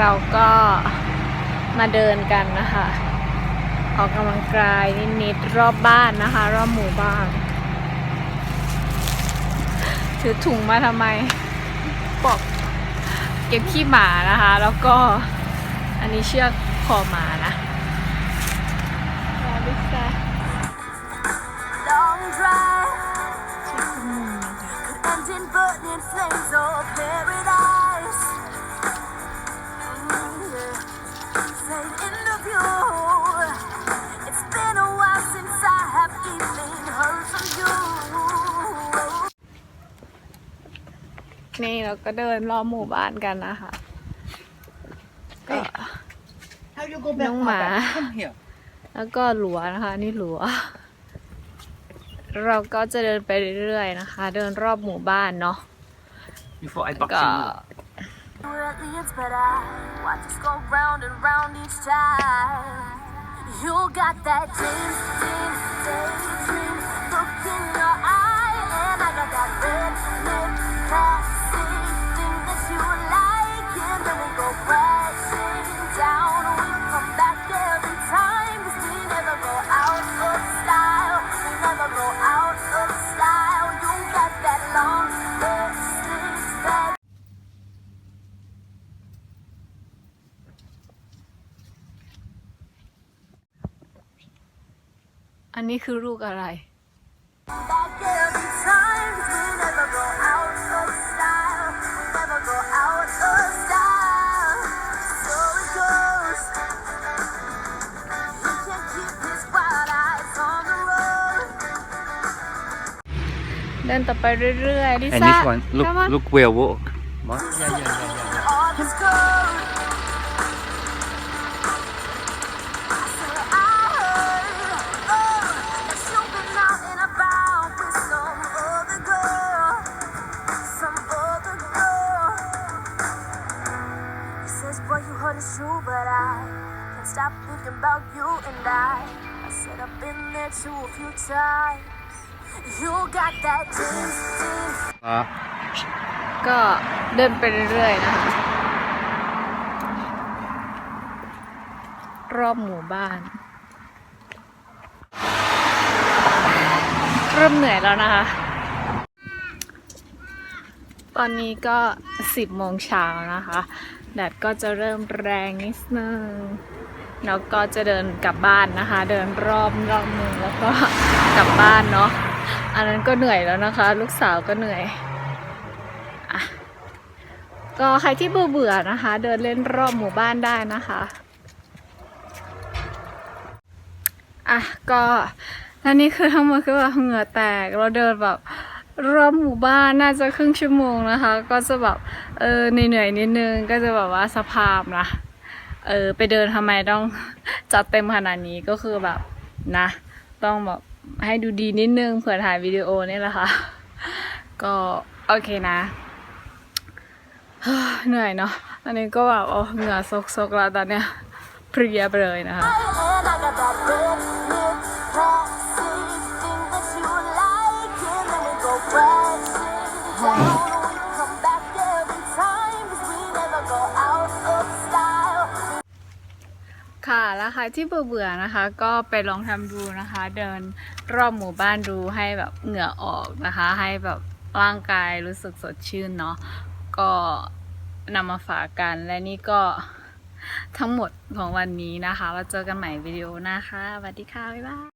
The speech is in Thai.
อ่าวันนี้เราก็มาเดินกันนะคะ ออกกำลังกายนิดๆรอบบ้านนะคะ รอบหมู่บ้านถือถุงมาทำไมปอกเก็บขี้หมานะคะ แล้วก็อันนี้เชือกคอหมานะรอดิซ่า Long drive เชือกข้อมือ นี่เราก็เดินรอบหมู่บ้านกันนะคะก็ How you go back? Nông Papa? mà. Come here. แล้วก็หลัวนะคะ นี่หลัว เราก็จะเดินไปเรื่อยๆนะคะ เดินรอบหมู่บ้านเนาะ Before I ก็ boxing you. Really, it's better. Watch us go round and round each time. You got that dream, daydream อันนี้คือลูกอะไร Back every time 'cause we never go out of style. We never go out of style. So it goes. He can't keep his wild eyes on the road. เดินต่อไปเรื่อยๆลิ And ซ่า this one, look, come on look where walk. What? Yeah, yeah, yeah, yeah, All true, but I can't stop thinking about you and I. I said I've been there too a few times. You got that dream, dream. Uh, ก็เดินไปเรื่อยๆนะคะรอบหมู่บ้าน เริ่มเหนื่อยแล้วนะคะ ตอนนี้ก็สิบโมงเช้านะคะ แดดก็จะเริ่มแรงนิดนึง แล้วก็จะเดินกลับบ้านนะคะ เดินรอบรอบเมืองแล้วก็กลับบ้านเนาะ อันนั้นก็เหนื่อยแล้วนะคะ ลูกสาวก็เหนื่อยอะก็ใครที่เบื่อเบื่อนะคะ เดินเล่นรอบหมู่บ้านได้นะคะอะก็และนี่คือทั้งหมดคือแบบเหงื่อแตกเราเดินแบบ รอบหมู่บ้านน่าจะครึ่งชั่วโมงนะคะ ก็จะแบบเออเหนื่อยๆนิดนึงก็จะแบบว่าสภาพนะเออไปเดินทำไมต้องจัดเต็มขนาดนี้ก็คือแบบนะ ต้องแบบให้ดูดีนิดนึงเผื่อถ่ายวิดีโอนี่แหละค่ะ ก็โอเคนะเหนื่อยเนาะอันนี้ก็แบบโอ้เหงื่อซกๆแล้วตอนเนี้ยเพลียไปเลยนะคะ ค่ะแล้วใครที่เบื่อเบื่อๆนะคะ ก็ไปลองทำดูนะคะ เดินรอบหมู่บ้านดูให้แบบเหงื่อออกนะคะ ให้แบบร่างกายรู้สึกสดชื่นเนาะก็นำมาฝากกันและนี่ก็ทั้งหมดของวันนี้นะคะเราเจอกันใหม่วิดีโอหน้าค่ะสวัสดีค่ะ บ๊ายบาย